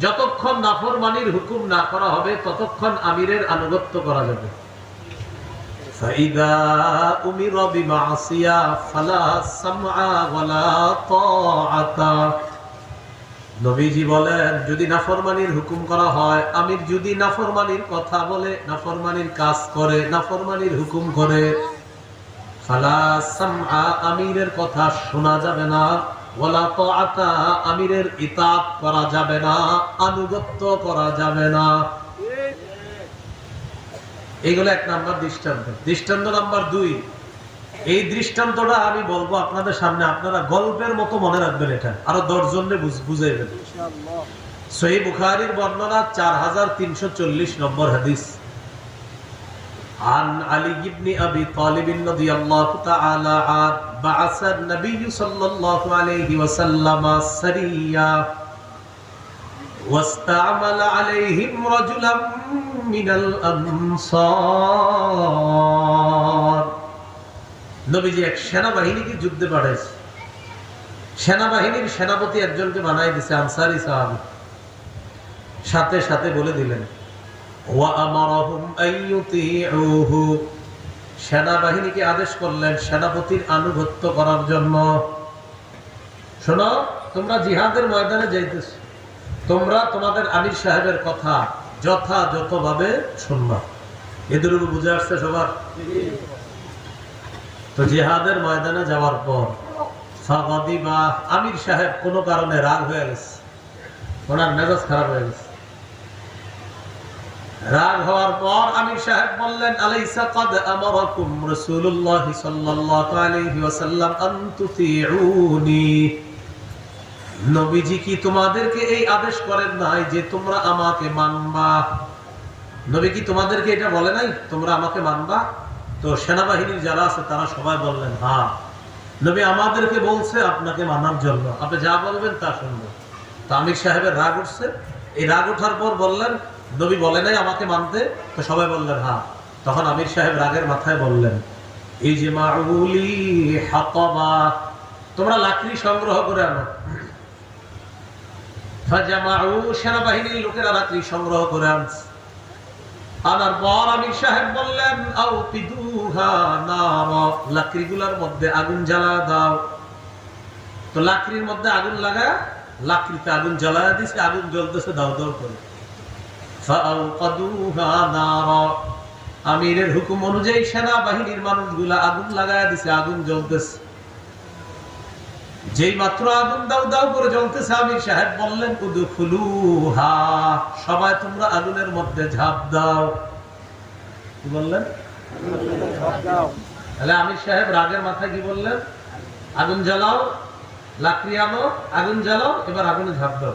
যতক্ষণ নাফরমানির হুকুম না করা হবে, ততক্ষণ আমিরের আনুগত্য করা যাবে। নবীজি বলেন, যদি নাফরমানির হুকুম করা হয়, আমির যদি নাফরমানির কথা বলে, নাফরমানির কাজ করে, নাফরমানির হুকুম করে ফালা সামআ আমিরের কথা শোনা যাবে না ওয়ালা তাআতা আমিরের ইতাত করা যাবে না আনুগত্য করা যাবে না। এইগুলো এক নাম্বার দৃষ্টান্ত। দৃষ্টান্ত নাম্বার দুই এই দৃষ্টান্তটা আমি বলব আপনাদের সামনে আপনারা গল্পের মতো মনে রাখবেন এটা আরও দশ জনে বুঝাইবেন। সহি বুখারির বর্ণনা চার হাজার তিনশো চল্লিশ নম্বর হাদিস। عن علي بن أبي طالب رضي الله تعالى عنه بعث النبي صلى الله عليه وسلم سريا واستعمل عليهم رجلا من الأنصار নবীজি এক সেনাবাহিনীকে যুদ্ধে পাঠাইছে সেনাবাহিনীর সেনাপতি একজনকে বানাই দিছে আনসারি সাহাবি সাথে সাথে বলে দিলেন وَأَمَرَهُمْ أَن يُطِيعُوهُ সেনাবাহিনীকে আদেশ করলেন সেনাপতির আনুগত্য করার জন্য। শোনো, তোমরা জিহাদের ময়দানে যাইতেছ। তোমরা তোমাদের আমির সাহেবের কথা যথাযথভাবে শুনবা। এদের বুঝে আসছে সবার? তো জিহাদের ময়দানে যাওয়ার পর ফাগাদিবা আমির সাহেব কোনো কারণে রাগ হয়ে গেছে। ওনার মেজাজ খারাপ হয়ে গেছে। রাগ হওয়ার পর আমির সাহেব বললেন, আলাইসা কাদ আমারাকুম রাসূলুল্লাহ সাল্লাল্লাহু আলাইহি ওয়াসাল্লাম আন তুতিউনি। নবীজি কি তোমাদেরকে এই আদেশ করেন নাই যে তোমরা আমাকে মানবা? নবী কি তোমাদেরকে এটা বলে নাই, তোমরা আমাকে মানবা? তো সেনাবাহিনীর যারা আছে, তারা সবাই বললেন হ্যাঁ নবী আমাদেরকে বলছে, আপনাকে মানার জন্য। আপনি যা বলবেন তা শুনব। তো আমির সাহেবের রাগ উঠছে। এই রাগ ওঠার পর বললেন নবী বলে নাই আমাকে মানতে? তো সবাই বললেন হ্যাঁ। তখন আমির সাহেব রাগের মাথায় বললেন এই যে তোমরা লাকড়ি সংগ্রহ করে আনো। সেনাবাহিনীর লোকেরা লাকড়ি সংগ্রহ করে আনছে। আনার পর আমির সাহেব বললেন, আও পিদুহা মধ্যে আগুন জ্বালা দাও। তো লাকড়ির মধ্যে আগুন লাগা লাকড়িতে আগুন জ্বালা দিছে, আগুন জ্বলতেছে দাও দাও করে। আমিরের হুকুম অনুযায়ী সেনাবাহিনীর মানুষগুলা আগুন লাগায় দিছে, আগুন জ্বলতেছে। যেই মাত্র আগুন দাও দাও করে জ্বলতেছে, আমির সাহেব বললেন, উদুখুলুহা, সবাই তোমরা আগুনের মধ্যে ঝাঁপ দাও। কি বললেন? তাহলে আমির সাহেব রাগের মাথায় কি বললেন? আগুন জ্বালাও, লাকড়ি আনো, আগুন জ্বালাও, এবার আগুনে ঝাঁপ দাও।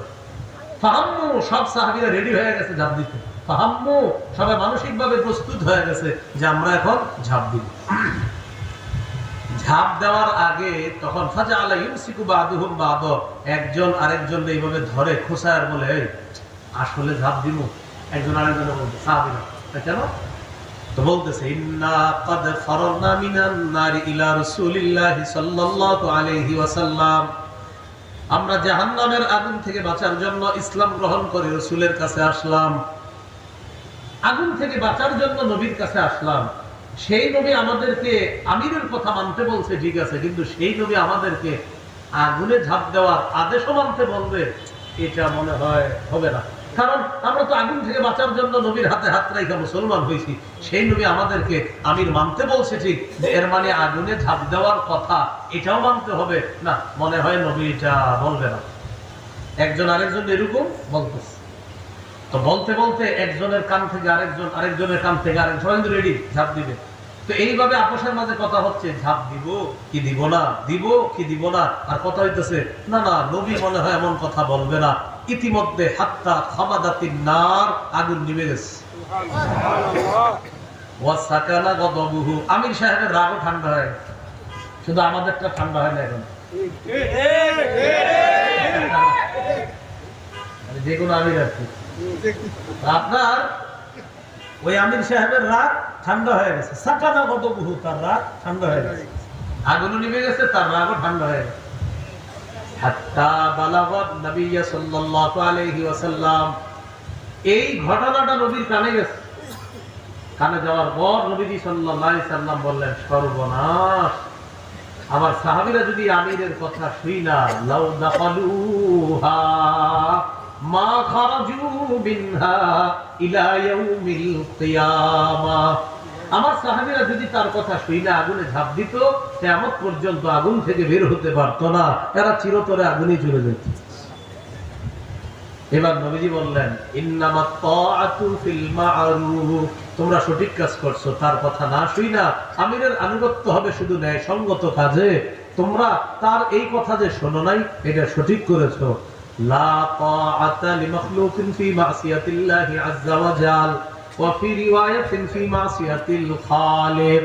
ফাহাম্মু, সব সাহাবীরা রেডি হয়ে গেছে ঝাঁপ দিতে। ফাহাম্মু, সবাই মানসিকভাবে প্রস্তুত হয়ে গেছে যে আমরা এখন ঝাঁপ দিব। ঝাঁপ দেওয়ার আগে তখন ফাজা ইউসিকু বাদুহুম বাদ, একজন আরেকজন এইভাবে ধরে খোসার বলে আসলে ঝাঁপ দিব একজন আরেকজনে বলতে, সাহাবীরা। কেন? তো বলতেছে, ইন্না কাদ ফারারনা মিনান ইলা রাসূলিল্লাহি সাল্লাল্লাহু আলাইহি ওয়াসাল্লাম। আমরা জাহান্নামের আগুন থেকে বাঁচার জন্য ইসলাম গ্রহণ করে রসুলের কাছে আসলাম। আগুন থেকে বাঁচার জন্য নবীর কাছে আসলাম। সেই নবী আমাদেরকে আমিরের কথা মানতে বলছে, ঠিক আছে, কিন্তু সেই নবী আমাদেরকে আগুনে ঝাঁপ দেওয়ার আদেশও মানতে বলবে, এটা মনে হয় হবে না। কারণ আমরা তো আগুন থেকে বাঁচার জন্য নবীর হাতে হাত রাখা মুসলমান হয়েছি। সেই নবী আমাদেরকে আমির মানতে বলছে ঠিক, যে এর মানে আগুনে ঝাঁপ দেওয়ার কথা, এটাও মানতে হবে। না, মনে হয় নবী এটা বলবে না। একজন আরেকজন এরকম বলতেছে। তো বলতে বলতে একজনের কান থেকে আরেকজন, আরেকজনের কান থেকে আরেক সবাই রেডি ঝাঁপ দিবে। তো এইভাবে আপোষের মাঝে কথা হচ্ছে, ঝাঁপ দিব কি দিব না, দিব কি দিব না, আর কথা হইতেছে, না না, নবী মনে হয় এমন কথা বলবে না। ইতিমধ্যে হাত্তা খামাদাতির নার আগুন নিভে গেছে। ওয়াসাকানা গদবুহু। আমির সাহেবের রাগও ঠান্ডা হয়। শুধু আমাদেরটা ঠান্ডা হয় না এখন। মানে যে কোনো আমির আপনার ওই আমির সাহেবের রাগ ঠান্ডা হয়ে গেছে। সাকানা কত বহু তার রাগ ঠান্ডা হয়ে গেছে। আগুনও নিভে গেছে, তার রাগও ঠান্ডা হয়ে গেছে হাত্তা বালাগাত নবী সাল্লাল্লাহু আলাইহি ওয়াসাল্লাম এই ঘটনাটা নবীর কানে গেছে। কানে যাওয়ার পর নবীজি সাল্লাম বললেন, সর্বনাশ। আমার সাহাবীরা যদি আমিরের কথা শুই না, লাউ দাখালুহা মা খারাজু মিনহা ইলা ইয়াউমিল কিয়ামা। আমার সাহাবীরা যদি তার কথা শুই না আগুনে ঝাঁপ দিত, কিয়ামত পর্যন্ত আগুন থেকে বের হতে পারতো না। এরা চিরতরে আগুনে চলে যেত। এবার নবীজি বললেন তোমরা সঠিক কাজ করছ, তার কথা না শুই না আমিরের আনুগত্য হবে শুধু ন্যায় সঙ্গত কাজে। তোমরা তার এই কথা যে শোনো নাই, এটা সঠিক করেছ। লা তাআতা লিমাখলুকিন ফি মাসিয়াতিল্লাহি আযজা ওয়া জাল ওয়া ফি রিওয়ায়াতিন ফি মাসিয়াতিল খালিক।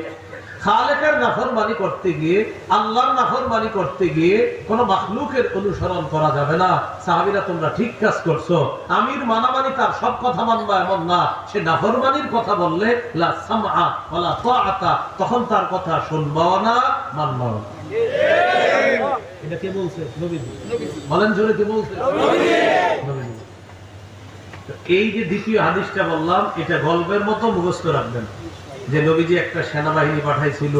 খালেকের নাফরমানি করতে গিয়ে, আল্লাহর নাফরমানি করতে গিয়ে কোন মাখলুকের অনুসরণ করা যাবে না। সাহাবিরা তোমরা ঠিক কাজ করছ। আমির মানামানি তার সব কথা মানবা এমন না। সে নাফরমানির কথা বললে, লা সামআ ওয়ালা তখন তার কথা শুনবাও না মানবাও না। এটা কে বলছে? নবীজি। বলেন জোরে কে বলছে? নবীজি। এই যে দ্বিতীয় হাদিসটা বললাম, এটা গল্পের মতো মুখস্থ রাখবেন। যে নবীজি একটা সেনাবাহিনী পাঠাইছিল,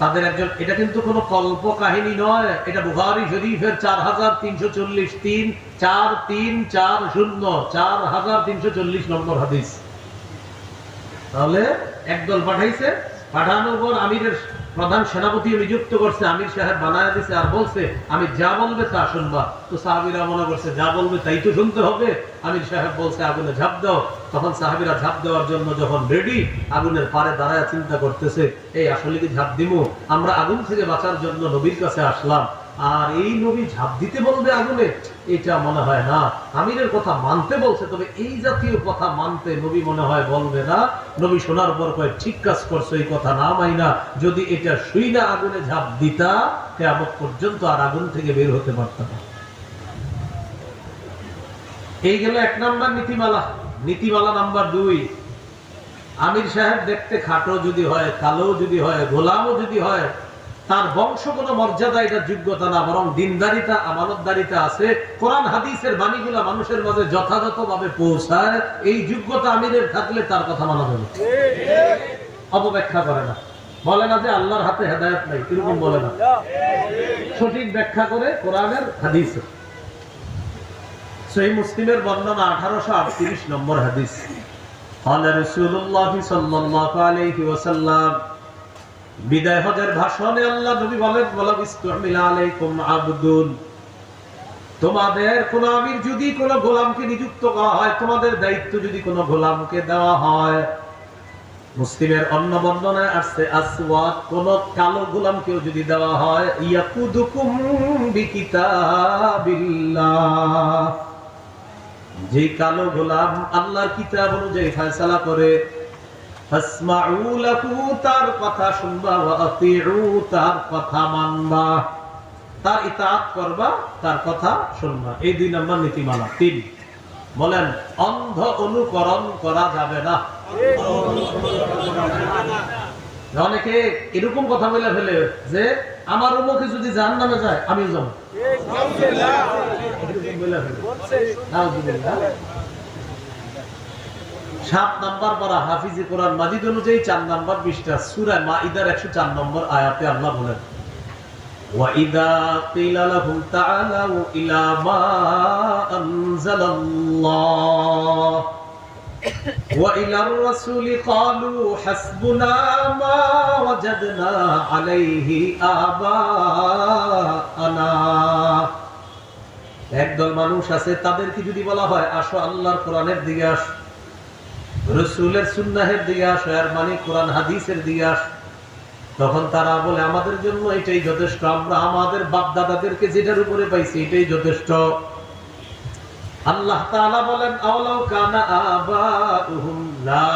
তাদের একজন এটা কিন্তু কোনো কল্প কাহিনী নয়, এটা বুহারি শরীফের চার হাজার তিনশো চল্লিশ তিন, চার তিন চার শূন্য, চার হাজার তিনশো চল্লিশ নম্বর হাদিস। তাহলে একদল পাঠাইছে, পাঠানোর পর আমিরের প্রধান সেনাপতি নিযুক্ত করছে, আমির সাহেব বানায় দিছে আর বলছে, আমি যা বলবে তা শুনবা। তো সাহাবিরা মনে করছে, যা বলবে তাই তো শুনতে হবে। আমির সাহেব বলছে, আগুনে ঝাঁপ দাও। তখন সাহাবিরা ঝাঁপ দেওয়ার জন্য যখন রেডি আগুনের পারে দাঁড়ায় চিন্তা করতেছে, এই, আসলে কি ঝাঁপ দিব আমরা আগুন থেকে বাঁচার জন্য নবীর কাছে আসলাম। আর এই নবী ঝাঁপ দিতে বলবে আগুনে, এটা মনে হয় না। আমিরের কথা মানতে বলছে, তবে এই জাতীয় কথা মানতে নবী মনে হয় বলবে না। নবী শোনার পর কয়, ঠিক কাজ করছ, এই কথা না মাইনা। যদি এটা শুই না আগুনে ঝাঁপ দিতা কেমন পর্যন্ত আর আগুন থেকে বের হতে পারতাম না। এই গেল এক নাম্বার নীতিমালা। নীতিমালা নাম্বার দুই, আমির সাহেব দেখতে খাটো যদি হয় কালো যদি হয়, গোলামও যদি হয় তার বংশ কোনো মর্যাদা এটা যোগ্যতা না বরং দিনদারিতা আমানতদারিতা আছে কোরআন হাদিসের বাণীগুলা মানুষের মাঝে যথাযথভাবে পৌঁছায় এই যোগ্যতা আমিরের থাকলে তার কথা মানা যাবে অপব্যাখ্যা করে না বলে না যে আল্লাহর হাতে হেদায়ত নাই এরকম বলে না সঠিক ব্যাখ্যা করে কোরআনের হাদিসে সেই মুসলিমের বর্ণনা আঠারোশো আটত্রিশ নম্বর হাদিস قال رسول الله صلى الله عليه وسلم বিদায় হজের ভাষণে আল্লাহ নবী বলেন বলা আলাইকুম তোমাদের কোন আমির যদি কোন গোলামকে নিযুক্ত করা হয়, তোমাদের দায়িত্ব যদি কোন গোলামকে দেওয়া হয়। মুসলিমের অন্য বর্ণনায় আসছে আসওয়াদ, কোন কালো গোলামকেও যদি দেওয়া হয়, ইয়াকুদুকুম বিকিতাবিল্লাহ। যে কালো গোলাম আল্লাহর কিতাব অনুযায়ী ফয়সালা করে ফাসমাউ লাহু তার কথা শুনবা ওয়া আতিউ তার কথা মানবা। তার ইতাআত করবা তার কথা শুনবা। এই দুই নম্বর নীতিমালা। তিন বলেন অন্ধ অনুকরণ করা যাবে না। অনেকে এরকম কথা বলে ফেলে যে আমার উমুকে যদি জান নামে যায় আমিও যাব এরকম বলে ফেলে। নাউজুবিল্লাহ। সাত নাম্বার পড়া হাফিজি কোরআন মাজিদ অনুযায়ী চার নাম্বার বিশটা সুরা মাইদার একশো চার নম্বর আয়াতে আল্লাহ বলেন وَإِذَا قِيلَ لَهُمْ تَعَالَوْا إِلَى مَا أَنزَلَ اللَّهُ وإلى الرسول قالوا حسبنا ما وجدنا عليه آباءنا একদল মানুষ আছে তাদেরকে যদি বলা হয় আসো আল্লাহর কোরআনের দিকে আসো রসুলের সুন্নাহের দিকে আসো আর মানে কোরআন হাদিসের দিকে আসো তখন তারা বলে, আমাদের জন্য এটাই যথেষ্ট। আমরা আমাদের বাপ দাদাদেরকে যেটার উপরে পাইছি, এটাই যথেষ্ট। আল্লাহ তাআলা বলেন আওলাউ কানা আবাউহুম লা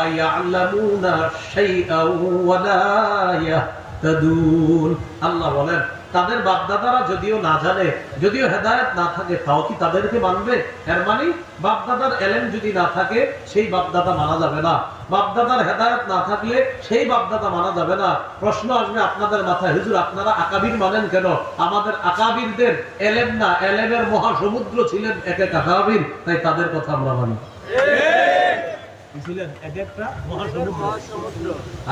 আল্লাহ বলেন তাদের বাপদাদারা যদিও না জানে, যদিও হেদায়েত না থাকে, তাও কি তাদেরকে মানবে? এর মানে বাপদাদার এলেম যদি না থাকে, সেই বাপদাদা মানা যাবে না। বাপদাদার হেদায়ত না থাকলে, সেই বাপদাদা মানা যাবে না। প্রশ্ন আসবে আপনাদের মাথায়, হুজুর, আপনারা আকাবির মানেন কেন? আমাদের আকাবিরদের এলেম না, এলেমের মহাসমুদ্র ছিলেন এক এক আকাবির, তাই তাদের কথা আমরা মানি।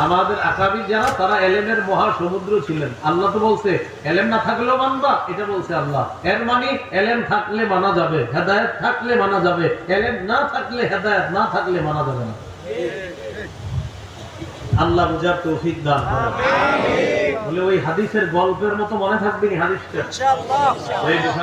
আমাদের আকাবির যারা তারা এলেমের মহাসমুদ্র ছিলেন। আল্লাহ তো বলছে এলেম না থাকলেও মানবা? এটা বলছে আল্লাহ। এর মানে এলেম থাকলে মানা যাবে হেদায়েত থাকলে মানা যাবে। এলেম না থাকলে হেদায়েত না থাকলে মানা যাবে না। আল্লাহ বুঝার তৌফিক দান বলে ওই হাদিসের গল্পের মতো মনে থাকবে হাদিসটা? ওই